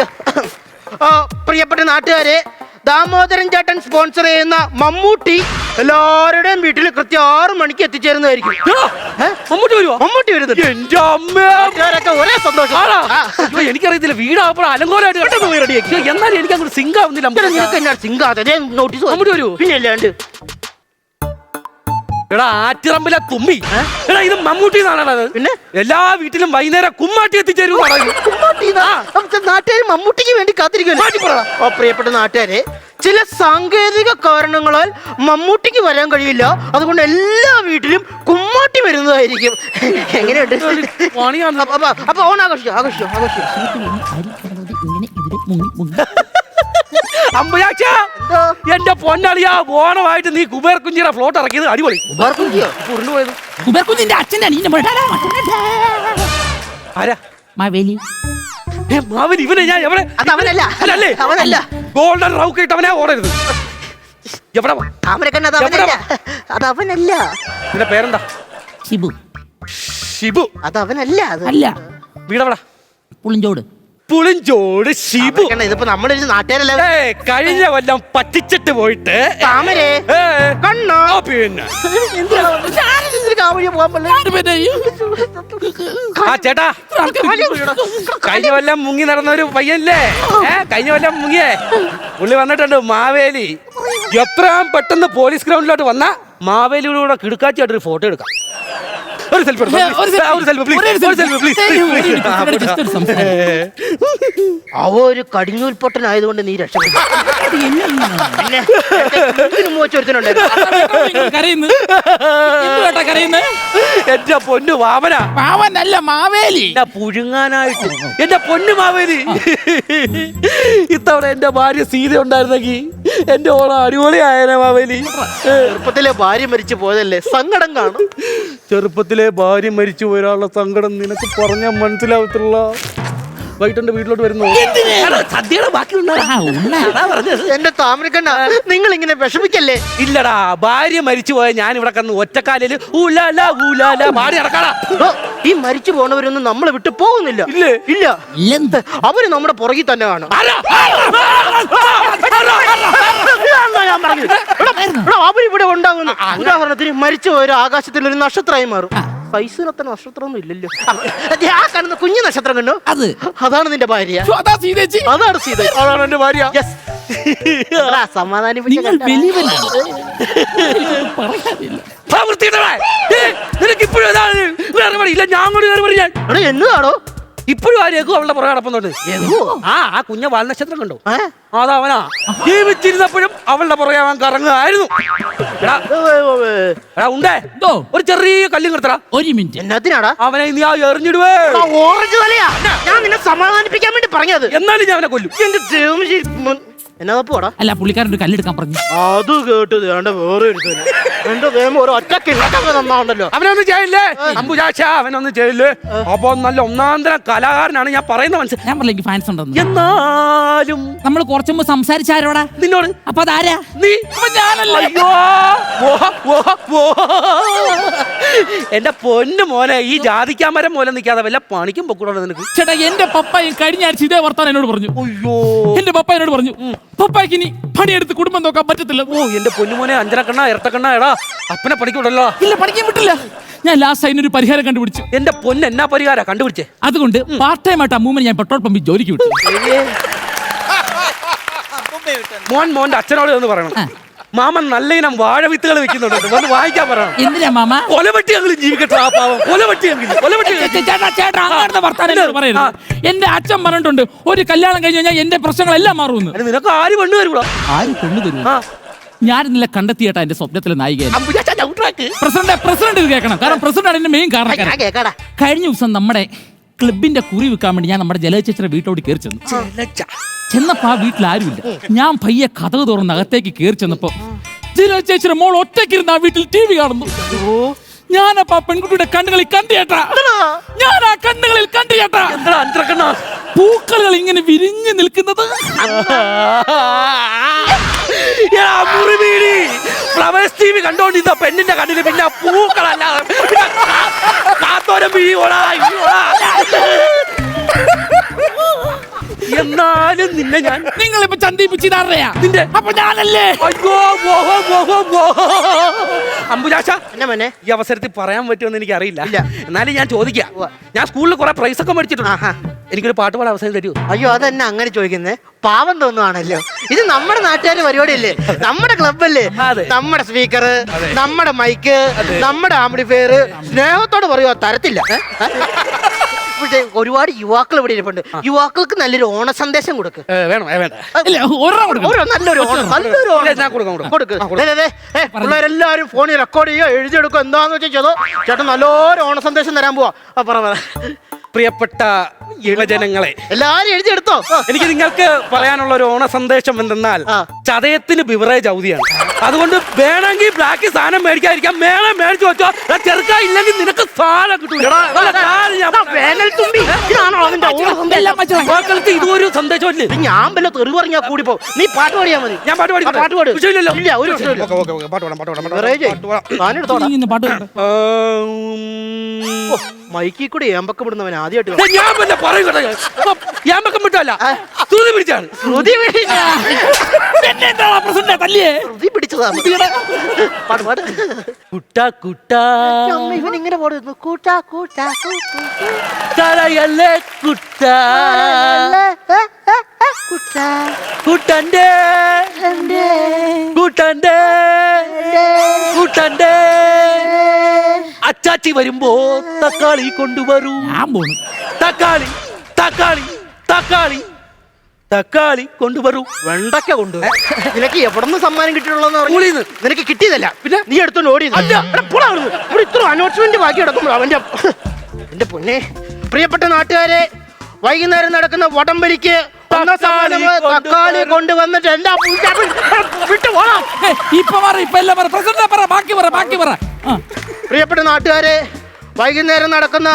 അയ്യോ. പ്രിയപ്പെട്ട നാട്ടുകാരെ ദാമോദരൻ ചേട്ടൻ സ്പോൺസർ ചെയ്യുന്ന മമ്മൂട്ടി എല്ലാവരുടെയും വീട്ടിൽ കൃത്യം ആറു മണിക്ക് എത്തിച്ചേരുന്നതായിരിക്കും? മമ്മൂട്ടി വരുവോ? മമ്മൂട്ടി വരുന്നത് എന്റെ അമ്മയൊക്കെ ഒരേ സന്തോഷം. എനിക്കറിയത്തില്ല വീടാകുമ്പോൾ അലങ്കോലമായിട്ട് എന്നാലും എനിക്ക് അങ്ങോട്ട് സിങ്ക് ആവുന്നില്ല എന്നാ സിംഗാതെ നോട്ടീസ് മമ്മൂട്ടി വരുവോ? പിന്നെ അല്ലാണ്ട് എടാ ആറ്റിറമ്പിലെ കുമ്മി. എടാ ഇത് മമ്മൂട്ടി എന്നാണത് പിന്നെ? എല്ലാ വീട്ടിലും വൈകുന്നേരം കുമ്മാട്ടി എത്തിച്ചേരും നാട്ടുകാർ മമ്മൂട്ടിക്ക് വേണ്ടി കാത്തിരിക്കുന്നു ഓ പ്രിയപ്പെട്ട നാട്ടുകാരെ ചില സാങ്കേതിക കാരണങ്ങളാൽ മമ്മൂട്ടിക്ക് വരാൻ കഴിയില്ല. അതുകൊണ്ട് എല്ലാ വീട്ടിലും കുമ്മാട്ടി വരുന്നതായിരിക്കും. എങ്ങനെയുണ്ട്? അപ്പൊ- ഓൺ ആഘോഷിച്ചു ആഘോഷിച്ചു ആഘോഷിച്ചു അമ്പയാച്ച? എന്റെ പൊന്നളിയാ ഓണമായിട്ട് നീ കുബേർ കുഞ്ഞിയുടെ ഫ്ലോട്ട് ഇറക്കിയത് അടിപൊളി. കുബേർ ഉരുണ്ടുപോയത് കുബേർക്കുഞ്ഞിന്റെ അച്ഛന്റെ. ആരാ? മാവേലി. ഏ, മാവൻ ഇവനെ ഞാൻ എവിടെ? അത് അവനല്ല. അല്ലല്ലേ അവനല്ല. ഗോൾഡൻ റൗക്ക് ഇട്ടവനെ ഓടരുത്. എവിടെ നിന്റെ പേരെന്താ? ഷിബു. ഷിബു. അത് അവനല്ല അത്. അല്ല. വീടെവിടാ? പുളിഞ്ചോട്. പുളിഞ്ചോട് ഷിബു ശിബു ഇതിപ്പോ നമ്മളൊരു നാട്ടുകാരല്ലേ? കഴിഞ്ഞ കൊല്ലം പറ്റിച്ചിട്ട് പോയിട്ട് താമരേ ഏ, കണ്ണോ? ആ പിന്നെ. ആ ചേട്ടാ. കഴിഞ്ഞ കൊല്ലം മുങ്ങി നടന്ന ഒരു പയ്യല്ലേ? ഏ കഴിഞ്ഞ കൊല്ലം മുങ്ങിയേ. പുള്ളി വന്നിട്ടുണ്ട് മാവേലി. എത്രയും പെട്ടെന്ന് പോലീസ് ഗ്രൗണ്ടിലോട്ട് വന്ന മാവേലിയുടെ കൂടെ കിടുക്കാച്ചിയായിട്ടൊരു ഫോട്ടോ എടുക്കാം. ഒരു സെൽഫി ഒരു സെൽഫി. പ്ലീസ് ഒരു സെൽഫി പ്ലീസ് അവ ഒരു കടിഞ്ഞൂൽ പൊട്ടനായതുകൊണ്ട് നീ രക്ഷപ്പെട്ടു. പിന്നെ എന്റെ പൊന്നു വാമന പാവനല്ല മാവേലി. പുഴുങ്ങാനായിട്ട്. എന്റെ പൊന്നു മാവേലി. ഇത്തവണ എന്റെ ഭാര്യ സീത ഉണ്ടായിരുന്നെങ്കിൽ എന്റെ ഓണം അടിപൊളിയായനെ മാവേലി. ചെറുപ്പത്തിലെ ഭാര്യ മരിച്ചു പോയതല്ലേ? സങ്കടം കാണും. ചെറുപ്പത്തിലെ ഭാര്യ മരിച്ചു പോയാലുള്ള സങ്കടം. നിനക്ക് പറഞ്ഞാൽ മനസ്സിലാവത്തില്ല വൈകിട്ട് എന്റെ വീട്ടിലോട്ട് വരുന്നു സദ്യയുടെ പറഞ്ഞത് എന്റെ താമരക്കണ്ണ നിങ്ങൾ ഇങ്ങനെ വിഷമിക്കല്ലേ ഇല്ലടാ ഭാര്യ മരിച്ചു പോയ ഞാൻ ഇവിടെ കന്ന് ഊലാല ഊലാല നടക്കാടാ ഈ മരിച്ചു പോണവരൊന്നും നമ്മളെ വിട്ടു പോകുന്നില്ല ഇല്ലേ? ഇല്ല എന്ത് അവർ നമ്മുടെ പുറകിൽ തന്നെ കാണും അവരിവിടെ ഉണ്ടാകുന്നു ഉദാഹരണത്തിന് മരിച്ചു പോയ ഒരു ആകാശത്തിൽ ഒരു നക്ഷത്രമായി മാറും പൈസനത്തെ നക്ഷത്രമൊന്നും ഇല്ലല്ലോ. ദേ, ആ കാണുന്ന കുഞ്ഞു നക്ഷത്രം കണ്ടു? അത്. അതാണ് നിന്റെ ഭാര്യ. അതാ സീതേച്ചി അതാണ് സീത. അതാണ് എന്റെ ഭാര്യ. യെസ് നിങ്ങൾ? വലിയവനാണ് പറയാനില്ല നിനക്ക് ഇപ്പോഴും ഇല്ല. ഞാൻ കൂടി പണി ഞാൻ. എന്നതാണോ ഇപ്പോഴും ആ രഘു അവളുടെ പുറകെ നടപ്പുന്നുണ്ട് ആ ആ കുഞ്ഞ വാൽനക്ഷത്രം കണ്ടോ. ഏ? അതവനാ ജീവിച്ചിരുന്നപ്പോഴും അവളുടെ പുറകെ അവൻ. എടാ ഉണ്ടേ? ഒരു ചെറിയ കല്ലും നിർത്തടാ ഒരു മിനിറ്റ്. എന്നത്തിനാടാ? അവനെ നീ ആ എറിഞ്ഞിടുവേ. എടാ, ഓറഞ്ച് തലയാ. ഞാൻ നിന്നെ സമാധാനിപ്പിക്കാൻ വേണ്ടി പറഞ്ഞത്. എന്നാലും ഞാൻ അവനെ കൊല്ലും. എന്റെ എന്നാ പോടാ അല്ല പുള്ളിക്കാരൻ ഒരു കല്ലെടുക്കാൻ പറഞ്ഞു. അത് കേട്ടത് വേണ്ട വേറെ എന്റെ ദൈവം ഒരു അവനൊന്നും ചെയ്യില്ലേ? അമ്പുചാച്ച അവനൊന്നും ചെയ്യില്ലേ? അപ്പൊ നല്ല ഒന്നാന്തരം കലാകാരനാണ് ഞാൻ പറയുന്ന മനസ്സിലായി ഞാൻ പറഞ്ഞ ഫാൻസ് ഉണ്ടെന്ന്? എന്നാലും നമ്മൾ കുറച്ചു മുമ്പ് സംസാരിച്ചാരോടാ? നിന്നോട്. അപ്പൊ അതാരാ? നീ. അപ്പൊ ഞാനല്ലേ. അയ്യോ. ഓ, ഓ, ഓ. എന്റെ പൊന്നു മോനെ ഈ ജാതിക്കാൻ മരം മൂലം നിൽക്കാതെ വല്ല പണിക്കും പൊക്കൂടോ നിനക്ക്. ചേട്ടാ എന്റെ പപ്പ കഴിഞ്ഞ ആഴ്ച ഇതേ വർത്താനം എന്നോട് പറഞ്ഞു. അയ്യോ. എന്റെ പപ്പ എന്നോട് പറഞ്ഞു പപ്പായ്ക്ക് ഇനി പണിയെടുത്ത് കുടുംബം നോക്കാൻ പറ്റത്തില്ല. ഓ എന്റെ പൊന്നുമോനെ അഞ്ചരക്കണ്ണ ഇരട്ടക്കണ്ണ എടാ. അപ്പനെ പണിക്കൂടല്ലോ ഇല്ല പഠിക്കാൻ വിട്ടില്ല. ഞാൻ ലാസ്റ്റ് അതിനൊരു പരിഹാരം കണ്ടുപിടിച്ചു. എന്റെ പൊന്ന് എന്നാ പരിഹാര കണ്ടുപിടിച്ചേ? അതുകൊണ്ട് പാർട്ട് ടൈം ആയിട്ട് അമ്മൂമ്മ ഞാൻ പെട്രോൾ പമ്പിൽ ജോലിക്ക് വിട്ടു. മോൻ മോന്റെ അച്ഛനോട് എന്ന് പറയണം. മാമൻ നല്ല ഇനം വാഴ വിത്തുകൾ വെക്കുന്നുണ്ട് വന്ന് വായിക്കാൻ പറയണം. എന്തിനാ മാമ? കൊലവെട്ടി ഞങ്ങൾ ജീവിക്കട്ടെ ആ പാവം. കൊലവെട്ടി ഞങ്ങൾ കൊലവെട്ടി ചേ- ചേ- ചേട്ടാ ചേട്ടാ അങ്ങനത്തെ വർത്താനം എന്നോട് പറയരുത്. എന്റെ അച്ഛൻ പറഞ്ഞിട്ടുണ്ട് ഒരു കല്യാണം കഴിഞ്ഞു കഴിഞ്ഞാൽ എന്റെ പ്രശ്നങ്ങളെല്ലാം മാറുമെന്ന്. നിനക്ക് ആര് പെണ്ണ് തരൂടാ? ആര് പെണ്ണു തരൂ ആ. ഞാൻ ഇന്നലെ കണ്ടെത്തിയേട്ടാ എന്റെ സ്വപ്നത്തിലെ നായിക പ്രസിഡന്റ് പ്രസിഡന്റ് ഇത് കേൾക്കണം. കാരണം പ്രസിഡന്റ് ആണ് എന്റെ മെയിൻ കാരണം കഴിഞ്ഞ ദിവസം നമ്മുടെ ക്ലബിന്റെ കുറി വെക്കാൻ വേണ്ടി ഞാൻ നമ്മുടെ ജലചേച്ചിയുടെ വീട്ടോട് കയറി ചെന്നു. ചെന്നപ്പോ ആ വീട്ടിൽ ആരുമില്ല. ഞാൻ പയ്യെ കഥക് തുറന്ന് അകത്തേക്ക് കയറി ചെന്നപ്പോ ജലചേച്ചിയുടെ മോൾ ഒറ്റയ്ക്കിരുന്ന് ആ വീട്ടിൽ ടി വി കാണുന്നു. ഞാനപ്പ ആ പെൺകുട്ടിയുടെ കണ്ണുകളിൽ കണ്ടിയേട്ടാ. ഞാൻ ആ കണ്ണുകളിൽ കണ്ടിയേട്ടാ. പൂക്കളുകൾ ഇങ്ങനെ വിരിഞ്ഞു നിൽക്കുന്നത്? മുറിവീടി ഫ്ലവേഴ്സ് ടി വി കണ്ടോണ്ടിരുന്ന പെണ്ണിന്റെ കണ്ണിൽ പിന്നെ പൂക്കളല്ലാതെ പിന്നെ കാത്തോരം വീഴോടാ എന്നാലും നിന്നെ ഞാൻ നിങ്ങൾ ഇപ്പൊ ചന്ദിപ്പിച്ചിതാറിയാ നിന്റെ അപ്പൊ ഞാനല്ലേ? അയ്യോ മോഹോ മോഹോ മോഹോ. അമ്പുജാശ എന്നെ മോനെ? ഈ അവസരത്തിൽ പറയാൻ പറ്റുമെന്ന് എനിക്ക് അറിയില്ല. എന്നാലും ഞാൻ ചോദിക്കാം. ഞാൻ സ്കൂളിൽ കുറെ പ്രൈസൊക്കെ മേടിച്ചിട്ടുണ്ട്. എനിക്കൊരു പാട്ട് പാടാൻ അവസരം തരൂ. അയ്യോ അതെന്നെ അങ്ങനെ ചോദിക്കുന്നേ? പാവം തോന്നുവാണല്ലോ. ഇത് നമ്മുടെ നാട്ടുകാരുടെ പരിപാടിയല്ലേ? നമ്മുടെ ക്ലബല്ലേ. നമ്മുടെ സ്പീക്കർ നമ്മുടെ മൈക്ക് നമ്മുടെ ആംപ്ലിഫയർ സ്നേഹത്തോട് പറയുക തരത്തില്ല. ഒരുപാട് യുവാക്കൾ ഇവിടെ ഇരിപ്പുണ്ട്. യുവാക്കൾക്ക് നല്ലൊരു ഓണ സന്ദേശം കൊടുക്ക് വേണം വേണ്ട. നല്ലൊരു ഓണം നല്ലൊരു ഇല്ല, ഓണം ഞാൻ കൊടുക്കാം, കൊടുക്കാം. കൊടുക്ക്. ദേ, ദേ, ദേ, ഏ, ഫോണിൽ റെക്കോർഡ് ചെയ്യുക എഴുതിയെടുക്കുക എന്താന്ന് വെച്ചാൽ ചേട്ടൻ നല്ലൊരു ഓണ സന്ദേശം തരാൻ പോവാ. പറ പറ. പ്രിയപ്പെട്ട യുവജനങ്ങളെ. എല്ലാരും എഴുതിയെടുത്തോ. എനിക്ക് നിങ്ങൾക്ക് പറയാനുള്ള ഒരു ഓണ സന്ദേശം എന്തെന്നാൽ. ചതയത്തിന് ബിവറേജ് അവധിയാണ്. അതുകൊണ്ട് വേണമെങ്കിൽ ബ്ലാക്ക് സാധനം മേടിക്കാതിരിക്കാം മേളം മേടിച്ചു വെച്ചോ. ചെറുക്ക ഇല്ലെങ്കിൽ നിനക്ക് സാധനം കിട്ടൂല. വേനൽ തുമ്പി ഇതൊരു സന്ദേശമല്ലേ? ഞാൻ വല്ല തെറി പറഞ്ഞാ കൂടി പോ. നീ പാട്ട് പാടിയാ മതി. ഞാൻ പാട്ട് പാടി പാട്ട് പാട്. വിഷയമില്ലല്ലോ ഇല്ല ഒരു. മൈക്കിൽ കൂടി ഏമ്പക്കം വിടുന്നവൻ ആദ്യമായിട്ട് ഞാൻ വല്ല പറയും ഏമ്പക്കം വിട്ടല്ല ശ്രുതി പിടിച്ചാണ് ശ്രുതി പിടിച്ച എന്നെ തല്ലിയേ? ശ്രുതി കുട്ട കുട്ട. അമ്മ ഇവൻ ഇങ്ങനെ പാടുന്നു കൂട്ടാ കൂട്ടാ തലയല്ലേ കുട്ട. കൂട്ടാ. കുട്ടന്റെ. കുട്ടന്റെ. കുട്ടന്റെ. അച്ചാച്ചി വരുമ്പോ തക്കാളി കൊണ്ടുവരൂ. ഞാൻ പോണു. തക്കാളി തക്കാളി തക്കാളി. തക്കാളി കൊണ്ടുവരൂ. വെണ്ടക്ക കൊണ്ടുവരും. നിനക്ക് എവിടുന്ന് നിന്ന് സമ്മാനം കിട്ടിയിട്ടുള്ളതെന്ന് പറഞ്ഞു? നിനക്ക് കിട്ടിയതല്ല. പിന്നെ? നീ എടുത്തോണ്ട് ഓടി ഇവിടെ ഇത്ര അനൗൺസ്മെന്റ് ബാക്കി കിടക്കുമ്പോൾ അവന്റെ എന്റെ പൊന്നെ പ്രിയപ്പെട്ട നാട്ടുകാരെ വൈകുന്നേരം നടക്കുന്ന വടംവലിക്ക് തക്കാളി കൊണ്ടുവന്നിട്ട് എല്ലാ പൂജാപ്പും വിട്ടു പോണം ഇപ്പൊ പറ ഇപ്പൊ എല്ലാം പറ. പ്രസിഡന്റ് പറ ബാക്കി പറ ബാക്കി പറ. പ്രിയപ്പെട്ട നാട്ടുകാരെ വൈകുന്നേരം നടക്കുന്ന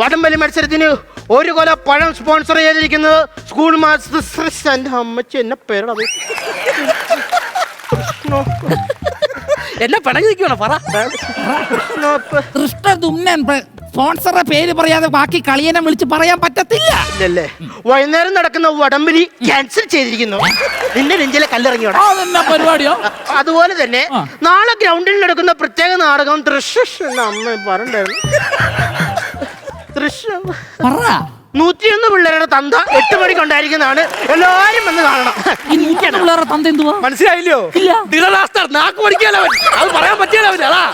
വടംവലി മത്സരത്തിന് ഒരു കൊല പഴം സ്പോൺസർ ചെയ്തിരിക്കുന്നത് സ്കൂൾ മാസ്റ്റർ എന്റെ അമ്മച്ചി. എന്നെ പേരട എന്നെ പിണങ്ങി നിൽക്കുവാണോ? പറ. കൃഷ്ണ ദുമ്നൻ സ്പോൺസറുടെ പേര് പറയാതെ ബാക്കി കളിയനെ വിളിച്ച് പറയാൻ പറ്റത്തില്ല. ഇല്ലല്ലേ? വൈകുന്നേരം നടക്കുന്ന വടംവലി ക്യാൻസൽ ചെയ്തിരിക്കുന്നു. നിന്റെ നെഞ്ചിലെ കല്ലിറങ്ങിയോടെ അതെന്നാ പരിപാടിയോ? അതുപോലെ തന്നെ നാളെ ഗ്രൗണ്ടിൽ നടക്കുന്ന പ്രത്യേക നാടകം തൃശ്ശ അമ്മ പറഞ്ഞായിരുന്നു തൃശ്ശ പറ. നൂറ്റിയൊന്ന് പിള്ളേരുടെ തന്ത എട്ട് മണിക്ക് ഉണ്ടായിരിക്കുന്നതാണ് എല്ലാരും വന്ന് കാണണം. പിള്ളേരുടെ തന്ത എന്തുവാ? മനസ്സിലായില്ലയോ? ഇല്ല. നാക്ക് പഠിക്കാലവൻ അത് പറയാൻ പറ്റിയാലവൻ അതാ.